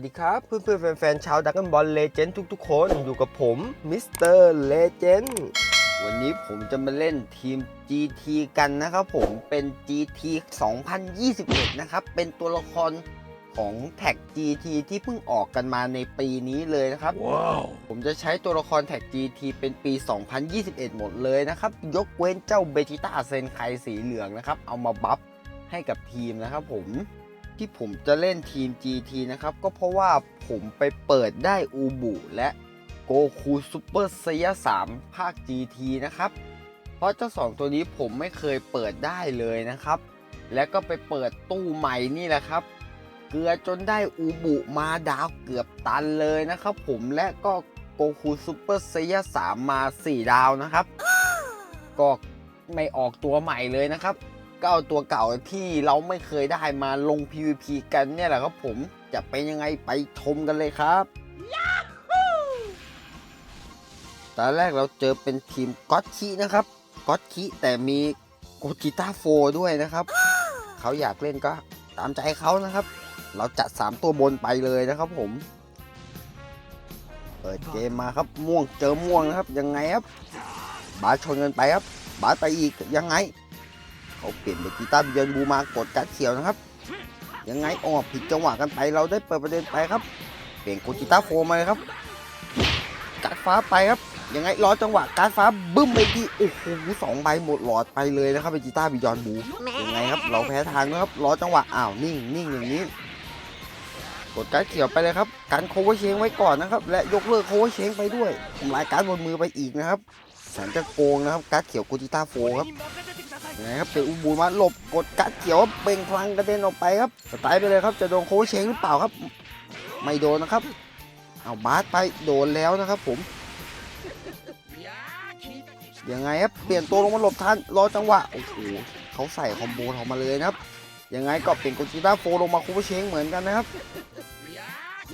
วัสดีครับ เพื่อนๆแฟนๆชาวดักกันบอลเลเจนด์ทุกๆ คนอยู่กับผมมิสเตอร์เลเจนด์วันนี้ผมจะมาเล่นทีม GT กันนะครับผมเป็น GT 2021 นะครับ เป็นตัวละครของแท็ก GT ที่เพิ่งออกกันมาในปีนี้เลยนะครับ Wow. ผมจะใช้ตัวละครแท็ก GT เป็นปี 2021 หมดเลยนะครับ ยกเว้นเจ้าเบจิต้าเซนไคสีเหลืองนะครับ เอามาบัฟให้กับทีมนะครับผม ที่ผมจะเล่นทีม GT นะครับ ก็เพราะว่าผมไปเปิดได้อูบุและโกคูซูเปอร์เซีย3ภาค GT นะครับ เพราะเจ้าสองตัวนี้ผมไม่เคยเปิดได้เลยนะครับ และก็ไปเปิดตู้ใหม่นี่แหละครับ เกลือจนได้อูบุมาดาวเกือบตันเลยนะครับ ผมและก็โกคูซูเปอร์เซีย3มา 4 ดาวนะครับ ก็ไม่ออกตัวใหม่เลยนะครับ ก็เอาตัวเก่าที่เราไม่เคยได้มาลง PVP กันเนี่ยแหละครับผมจะเป็นยังไงไปชมกันเลยครับตอนแรกเราเจอเป็นทีมก็อตคินะครับก็อตคิแต่มีโกจิต้าโฟด้วยนะครับ เขาอยากเล่นก็ตามใจเขานะครับ เราจัด 3 ตัวบนไปเลยนะครับผม เปิดเกมมาครับม่วงเจอม่วงนะครับยังไงครับ บาสชนกันไปครับ บาสไปอีกยังไง เขาเปลี่ยนเป็นกีตาร์บิยอนบูมากดกัดเขียวนะครับ ยังไงออกผิดจังหวะกันไปเราได้เปิดประเด็นไปครับ เปลี่ยนโกจิต้าโฟมาเลยครับกัดฟ้าไปครับ ยังไงรอจังหวะการดฟ้าบึ้มไปที่โอ้โหสองใบหมดหลอดไปเลยนะครับเป็นกีตาร์บิยอนบูยังไงครับเราแพ้ทางนะครับรอจังหวะอ้าวนิ่งนิ่งอย่างนี้กดการเขียวไปเลยครับ การโคเวเชงไว้ก่อนนะครับ และยกเลิกโคเวเชงไปด้วยทำลายการบนมือไปอีกนะครับแสนจะโกงนะครับการเขียวโกจิต้าโฟครับ ยังไงครับเป็นอุบูมาหลบกดกัดเขียวเบ่งพลังกระเด็นออกไปครับสไตล์ไปเลยครับจะโดนโคชเชงหรือเปล่าครับ ไม่โดนนะครับ เอาบาสไปโดนแล้วนะครับ ผมยังไงครับเปลี่ยนตัวลงมาหลบทันรอจังหวะโอ้โหเขาใส่คอมโบออกมาเลยนะครับยังไงก็เป็นโกจิต้าโฟลงมาโคชเชงเหมือนกันนะครับ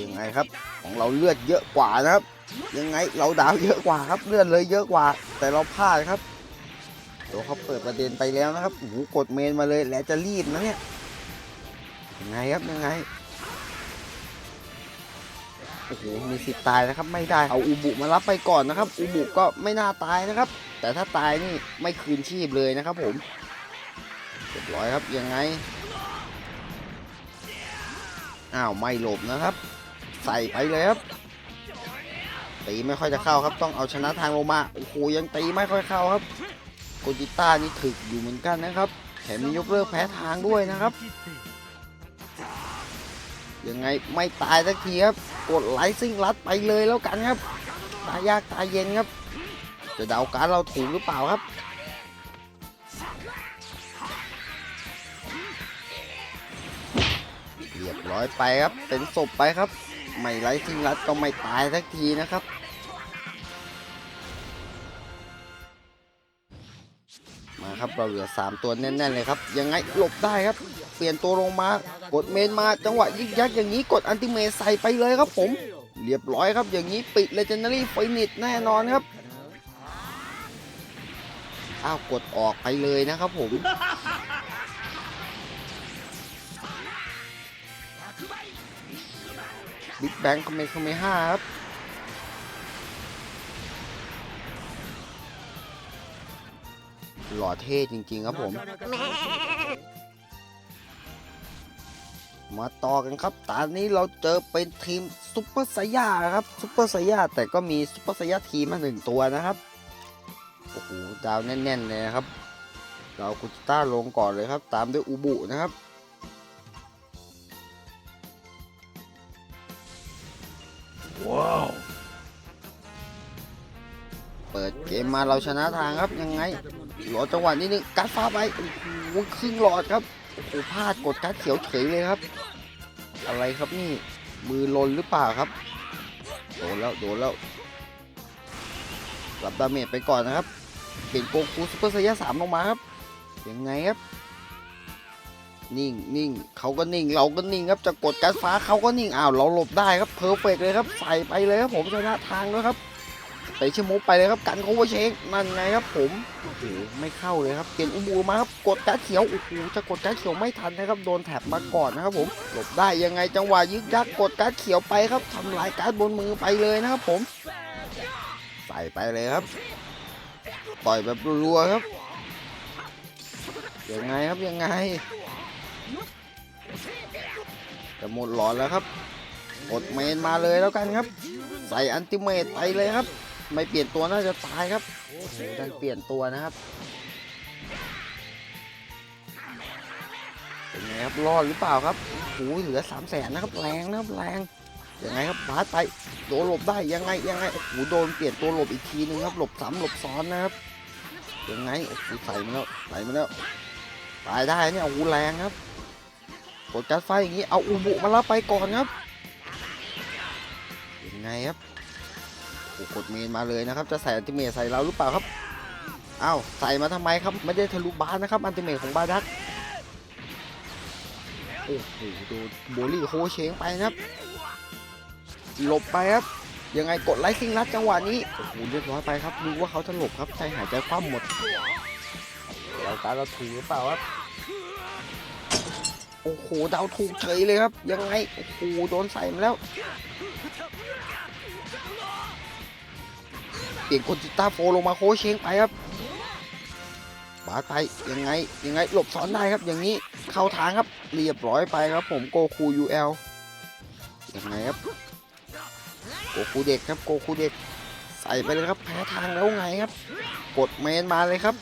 ยังไงครับของเราเลือดเยอะกว่านะครับ ยังไงเราดาวเยอะกว่าครับเลือดเลยเยอะกว่า แต่เราพลาดครับ ตัวเขาเปิดประเด็นไปแล้วนะครับโอ้โหกดเมนมาเลยแล้วจะรีบนะเนี่ยยังไงครับยังไงโอ้โหมีสิทธิ์ตายนะครับไม่ได้เอาอูบุมารับไปก่อนนะครับอูบุก็ไม่น่าตายนะครับ แต่ถ้าตายนี่ไม่คืนชีพเลยนะครับผมเรียบร้อยครับยังไงอ้าวไม่หลบนะครับ ใส่ไปเลยครับตีไม่ค่อยจะเข้าครับต้องเอาชนะทางโลมาโอ้โหยังตีไม่ค่อยเข้าครับ กจิต้านี่ถึกอยู่เหมือนกันนะครับ แถมมียกเลิกแพ้ทางด้วยนะครับ ยังไงไม่ตายสักทีครับ กดไลท์ซิ่งรัดไปเลยแล้วกันครับ ตายยากตายเย็นครับ จะเดาการเราถูกหรือเปล่าครับเรียบร้อยไปครับ เป็นศพไปครับ ไม่ไลท์ซิ่งรัดก็ไม่ตายสักทีนะครับ ครับ เราเหลือ 3 ตัวแน่นๆเลยครับ ยังไงหลบได้ครับ เปลี่ยนตัวลงมากดเมนมาจังหวะยิกยักอย่างนี้กดอันติเมใส่ไปเลยครับผม เรียบร้อยครับ อย่างนี้ปิดเลเจนดารี่ฟินิชแน่นอนครับอ้าวกดออกไปเลยนะครับผมบิ๊กแบงค์คอมเมคอมเมห้าครับ หล่อเท่จริง ๆ ครับผมมาต่อกันครับ ตอนนี้เราเจอเป็นทีมซุปเปอร์ไซย่าครับซุปเปอร์ไซย่าแต่ก็มีซุปเปอร์ไซย่าทีมมาหนึ่งตัวนะครับ โอ้โห ดาวแน่นๆเลยนะครับ เรากุจิต้าลงก่อนเลยครับ ตามด้วยอูบุนะครับ Wow. เปิดเกมมาเราชนะทางครับยังไง รอจังหวะนิดนึงกัดฟ้าไปโอ้โหครึ่งหลอดครับโอ้โหพลาดกดกัดเขียวเฉยเลยครับ อะไรครับนี่มือลนหรือเปล่าครับโดนแล้วโดนแล้วรับดาเมจไปก่อนนะครับเปลี่ยนโกคูซูเปอร์ไซย่าสามลงมาครับยังไงครับ นิ่งนิ่งเขาก็นิ่งเราก็นิ่งครับจะกดกัดฟ้าเขาก็นิ่งอ้าวเราหลบได้ครับเพอร์เฟกเลยครับใส่ไปเลยครับผมชนะทางแล้วครับ เตะเชมูไปเลยครับกันโคเวอร์เชงนั่นไงครับผมโอ้โหไม่เข้าเลยครับเปลี่ยนอุบูมาครับกดการดเขียวโอ้โหจะกดการดเขียวไม่ทันนะครับโดนแถบมาก่อนนะครับผมหลบได้ยังไงจังหวะยึกยักกดการดเขียวไปครับทำลายการ์ดบนมือไปเลยนะครับผม ใส่ไปเลยครับ ต่อยแบบรัวๆครับยังไงครับยังไงจะหมดหลอดแล้วครับกดเมนมาเลยแล้วกันครับ ใส่อันติเมตไปเลยครับ ไม่เปลี่ยนตัวน่าจะตายครับโอ้โหดันเปลี่ยนตัวนะครับเป็นไงครับรอดหรือเปล่าครับโอ้โหเหลือสามแสนนะครับแรงนะครับแรงยังไงครับบาสไปโดนหลบได้ยังไงยังไงโอ้โหโดนเปลี่ยนตัวหลบอีกทีนึงครับหลบซ้ำหลบซ้อนนะครับยังไงโอ้โหใส่มาแล้วใส่มาแล้วตายได้เนี่ยโอ้โหแรงครับกดจัดไฟอย่างนี้เอาอุบุมารับไปก่อนครับยังไงครับ โอ้กดเมนมาเลยนะครับ จะใส่อันติเมทใส่เราหรือเปล่าครับอ้าวใส่มาทำไมครับ ไม่ได้ทะลุบานนะครับ อันติเมทของบาดักโอ้โหโดนโบลี่โคเชงไปนะครับ หลบไปครับ ยังไงกดไลท์ซิงลัดจังหวะนี้โอ้โหเรียบร้อยไปครับรู้ว่าเขาจะหลบครับใจหายใจคว่ำหมดเรากาเราถูกหรือเปล่าครับโอ้โหเดาถูกเฉยเลยครับ ยังไงโอ้โหโดนใส่มาแล้ว เปลี่ยนคนจิต้าโฟลงมาโคเชงไปครับบาสไปยังไงยังไงหลบซ้อนได้ครับ อย่างนี้เข้าทางครับเรียบร้อยไปครับ ผมโกคูยูเอลยังไงครับโกคูเด็กครับโกคูเด็กใส่ไปเลยครับแพ้ทางแล้วไงครับ กดเมนมาเลยครับ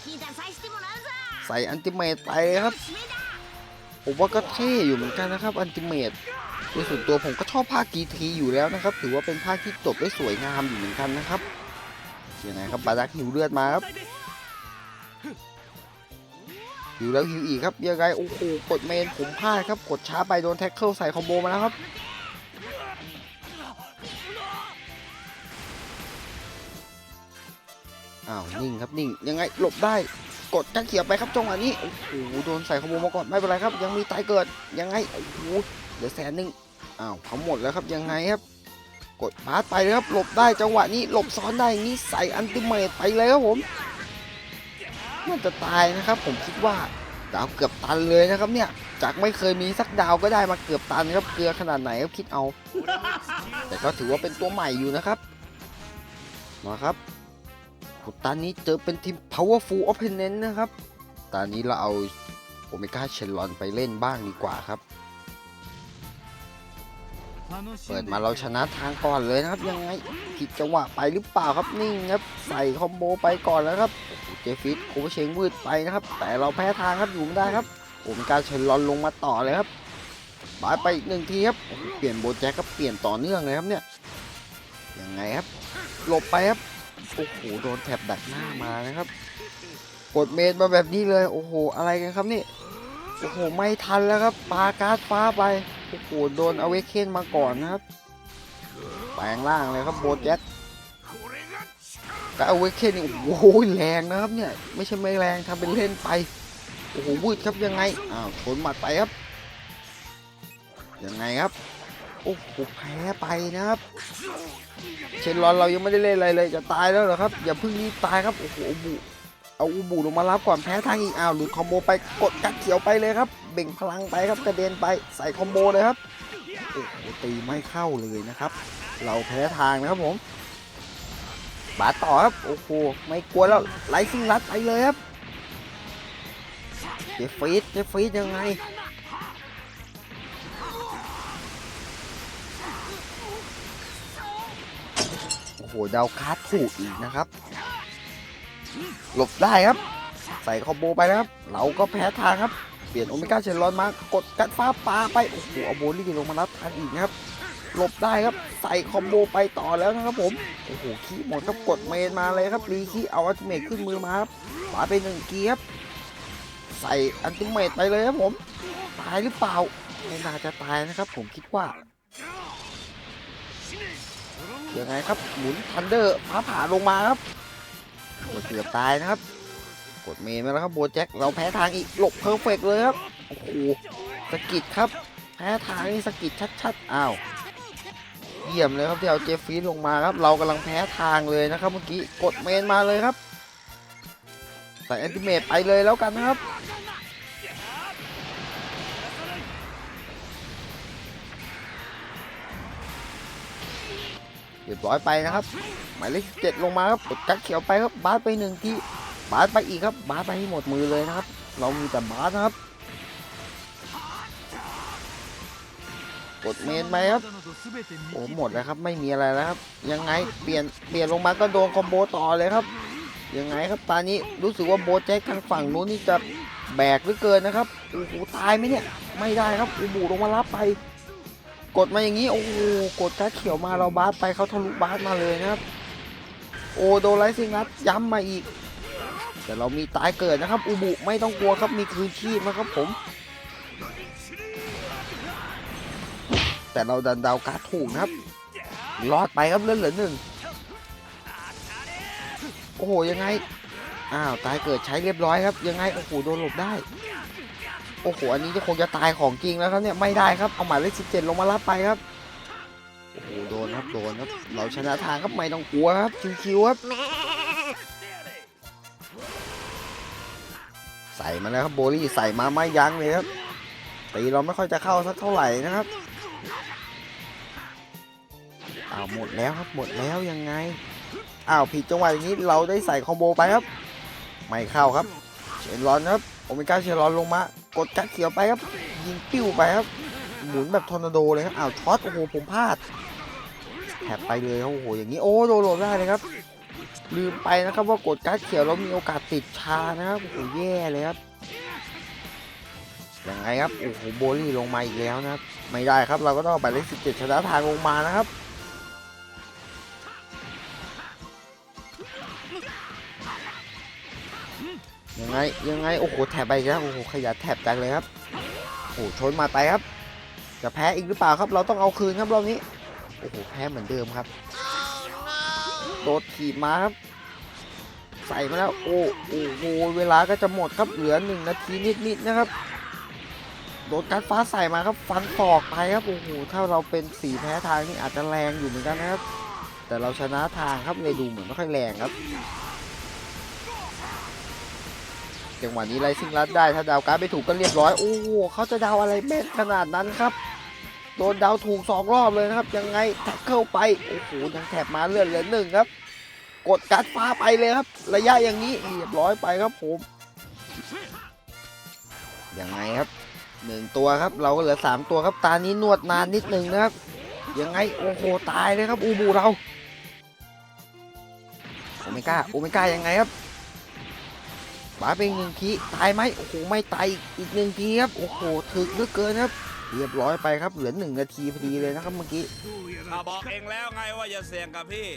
ใส่อันติเมตไปเลยครับผมว่าก็เท่อยู่เหมือนกันนะครับอันติเมตโดยส่วนตัวผมก็ชอบภาคกีทีอยู่แล้วนะครับ ถือว่าเป็นภาคที่จบได้สวยงามอยู่เหมือนกันนะครับ ยังไงครับบาดักหิวเลือดมาครับหิวแล้วหิวอีกครับยังไงโอ้โหกดเมนผมพลาดครับกดช้าไปโดนแท็กเกิลใส่คอมโบมาแล้วครับอ้าวนิ่งครับนิ่งยังไงหลบได้กดกันเขียวไปครับจังหวะนี้โอ้โหโดนใส่คอมโบมาก่อนไม่เป็นไรครับ ยังมีตายเกิดยังไงโอ้โหเหลือแสนหนึ่งอ้าวเขาหมดแล้วครับยังไงครับ ดบาสไปเลยครับหลบได้จังหวะนี้หลบซ้อนได้นี้ใส่อันติเมตไปเลยครับผมน่าจะตายนะครับ ผมคิดว่าดาวเกือบตันเลยนะครับเนี่ยจากไม่เคยมีสักดาวก็ได้มาเกือบตันครับเกลือขนาดไหนครับคิดเอา แต่ก็ถือว่าเป็นตัวใหม่อยู่นะครับมาครับตานนี้เจอเป็นทีม powerful opponent นะครับตอนนี้เราเอาโอเมก้าเชลลอนไปเล่นบ้างดีกว่าครับ เปิดมาเราชนะทางก่อนเลยนะครับ ยังไงผิดจังหวะไปหรือเปล่าครับนิ่งครับใส่คอมโบไปก่อนแล้วครับเจฟิตโคเชงวืดไปนะครับ แต่เราแพ้ทางครับอยู่ไม่ได้ครับผมการเชนลอนลงมาต่อเลยครับบายไปอีกหนึ่งทีครับเปลี่ยนโบแจ็คก็เปลี่ยนต่อเนื่องเลยครับเนี่ยยังไงครับหลบไปครับโอ้โหโดนแถบดักหน้ามานะครับ กดเมนมาแบบนี้เลย โอ้โห อะไรกันครับนี่ โอ้โห ไม่ทันแล้วครับ ปาการ์ดฟ้าไป โอ้โหโดนเอเวเคนมาก่อนนะครับ แปลงร่างเลยครับโบแจ็คกับอเวเคนนี่โอ้โหแรงนะครับเนี่ย ไม่ใช่ไม่แรงทำเป็นเล่นไป โอ้โหวืดครับยังไง อ้าวชนหมัดไปครับ ยังไงครับ โอ้โหแพ้ไปนะครับ เชนรอนเรายังไม่ได้เล่นอะไรเลยจะตายแล้วเหรอครับ อย่าเพิ่งรีบตายครับ โอ้โหบุ เอาอุบุลงมารับก่อนแพ้ทางอีกอ้าวหลุดคอมโบไปกดกัดเขียวไปเลยครับ เบ่งพลังไปครับกระเด็นไปใส่คอมโบเลยครับโอ้โหตีไม่เข้าเลยนะครับ เราแพ้ทางนะครับผมบาต่อครับโอ้โหไม่กลัวแล้วไล่ซิงรัดไปเลยครับเจฟฟีดเจฟฟีดยังไงโอ้โหดาวคาร์ดถูกอีกนะครับ หลบได้ครับ ใส่คอมโบไปนะครับ เราก็แพ้ทางครับ เปลี่ยนโอเมก้าเชนรอนมากดกัดฟ้าปลาไป โอ้โหเอาโบลี่ลงมารับทันอีกครับ หลบได้ครับ ใส่คอมโบไปต่อแล้วนะครับผม โอ้โหขี้หมดครับกดเมนมาเลยครับรีขี้เอาอัลติเมทขึ้นมือมาครับปาไปหนึ่งเกียร์ครับใส่อัลติเมทไปเลยครับผม ตายหรือเปล่า ไม่น่าจะตายนะครับ ผมคิดว่ายังไงครับ หมุนทันเดอร์ฟ้าผ่าลงมาครับ อ้เกือบตายนะครับ กดเมนมาแล้วครับโบแจ็คเราแพ้ทางอีกหลบเพอร์เฟกเลยครับโอ้โหสกิดครับ แพ้ทางนี่สกิดชัดๆอ้าวเยี่ยมเลยครับที่เอาเจฟฟี่ลงมาครับ เรากำลังแพ้ทางเลยนะครับเมื่อกี้กดเมนมาเลยครับ ใส่แอนติเมตไปเลยแล้วกันนะครับ เรียบร้อยไปนะครับหมายเลขเจ็ดลงมาครับกดกัดเขียวไปครับบาสไปหนึ่งทีบาสไปอีกครับบาสไปให้หมดมือเลยนะครับ เรามีแต่บาสนะครับ กดเมนไปครับโอ้หมดแล้วครับไม่มีอะไรแล้วครับ ยังไงเปลี่ยนเปลี่ยนลงมาก็โดนคอมโบต่อเลยครับยังไงครับตอนนี้รู้สึกว่าโบทแจ็คทางฝั่งนู้นนี่จะแบกหลือเกินนะครับโอ้โหตายไหมเนี่ยไม่ได้ครับอูบูลงมารับไป กดมาอย่างนี้ โอ้โหกดการดเขียวมาเราบาสไปเขาทะลุบาสมาเลยนะครับ โอ้โดไลซิงนัดย้ำมาอีก แต่เรามีตายเกิดนะครับอูบุไม่ต้องกลัวครับมีคืนชีพนะครับผม แต่เราดันดาวการดถูกนะครับ รอดไปครับเลื่อนเหลือหนึ่งโอ้โหยังไง อ้าวตายเกิดใช้เรียบร้อยครับ ยังไงโอ้โหโดนหลบได้ โอ้โห อันนี้จะคงจะตายของจริงแล้วครับเนี่ยไม่ได้ครับ เอาหมายเลขสิบเจ็ดลงมารับไปครับ โอ้โห โดนครับโดนครับ เราชนะทางครับไม่ต้องกลัวครับชิวๆครับ ใส่มาแล้วครับโบลี่ใส่มาไม่ยั้งเลยครับ ตีเราไม่ค่อยจะเข้าสักเท่าไหร่นะครับอ้าวหมดแล้วครับหมดแล้วยังไงอ้าวผิดจังหวะอย่างนี้เราได้ใส่คอมโบไปครับ ไม่เข้าครับ เชนรอนครับโอเมก้าเชนรอนลงมา กดกัดเขียวไปครับ ยิงปิ้วไปครับ หมุนแบบทอร์นาโดเลยครับอ้าวช็อตโอ้โหผมพลาดแถบไปเลยครับโอ้โหอย่างนี้โอ้โดนหลดได้เลยครับ ลืมไปนะครับว่ากดการ์ดเขียวเรามีโอกาสติดชานะครับโอ้โหแย่เลยครับยังไงครับโอ้โหโบลี่ลงมาอีกแล้วนะครับไม่ได้ครับเราก็ต้องไปเลขสิบเจ็ดชนะทางลงมานะครับ ยังไงยังไงโอ้โหแถบไปแล้วโอ้โหขยันแถบจังเลยครับโอ้โหชนมาไปครับ จะแพ้อีกหรือเปล่าครับ เราต้องเอาคืนครับรอบนี้โอ้โหแพ้เหมือนเดิมครับโดดถีบมาครับใส่มาแล้วโอ้โอ้โหเวลาก็จะหมดครับเหลือหนึ่งนาทีนิดๆนะครับโดนการดฟ้าใส่มาครับฟันศอกไปครับโอ้โหถ้าเราเป็นสีแพ้ทางนี่อาจจะแรงอยู่เหมือนกันนะครับ แต่เราชนะทางครับเลยดูเหมือนไม่ค่อยแรงครับ จังหวะนี้ไลซิงรัดได้ถ้าดาวการ์ดไม่ถูกก็เรียบร้อยโอ้โหเขาจะดาวอะไรแม่นขนาดนั้นครับโดนดาวถูกสองรอบเลยนะครับ ยังไงแท็กเข้าไปโอ้โหยังแถบมาเลื่อนเหลือหนึ่งครับ กดการ์ดฟ้าไปเลยครับ ระยะอย่างนี้เรียบร้อยไปครับผมยังไงครับหนึ่งตัวครับ เราก็เหลือสามตัวครับตานี้นวดนานนิดนึงนะครับ ยังไงโอ้โหตายเลยครับ อูบูเราโอเมก้าโอเมก้ายังไงครับ บาสเป็นหนึ่งทีตายไหมโอ้โหไม่ตายอีกอีกหนึ่งทีครับโอ้โหถึกเหลือเกินครับ เรียบร้อยไปครับเหลือหนึ่งนาทีพอดีเลยนะครับเมื่อกี้ข้าบอกเองแล้วไงว่าอย่าเสี่ยงกับพี่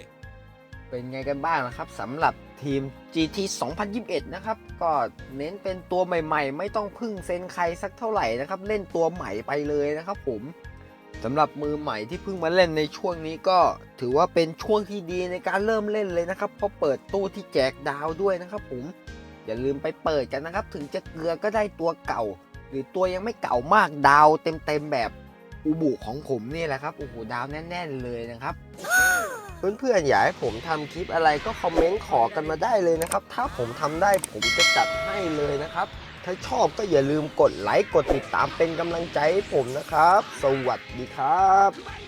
เป็นไงกันบ้างนะครับสำหรับทีม GT 2021 นะครับ ก็เน้นเป็นตัวใหม่ๆ ไม่ต้องพึ่งเซนใครสักเท่าไหร่นะครับ เล่นตัวใหม่ไปเลยนะครับผมสำหรับมือใหม่ที่เพิ่งมาเล่นในช่วงนี้ก็ถือว่าเป็นช่วงที่ดีในการเริ่มเล่นเลยนะครับเพราะเปิดตู้ที่แจกดาวด้วยนะครับผม อย่าลืมไปเปิดกันนะครับ ถึงจะเกลือก็ได้ตัวเก่า หรือตัวยังไม่เก่ามากดาวเต็มๆแบบอูบุของผมนี่แหละครับโอ้โหดาวแน่น ๆ เลยนะครับ เพื่อนๆอยากให้ผมทำคลิปอะไรก็คอมเมนต์ขอกันมาได้เลยนะครับ ถ้าผมทำได้ผมจะจัดให้เลยนะครับ ถ้าชอบก็อย่าลืมกดไลค์กดติดตามเป็นกำลังใจให้ผมนะครับ สวัสดีครับ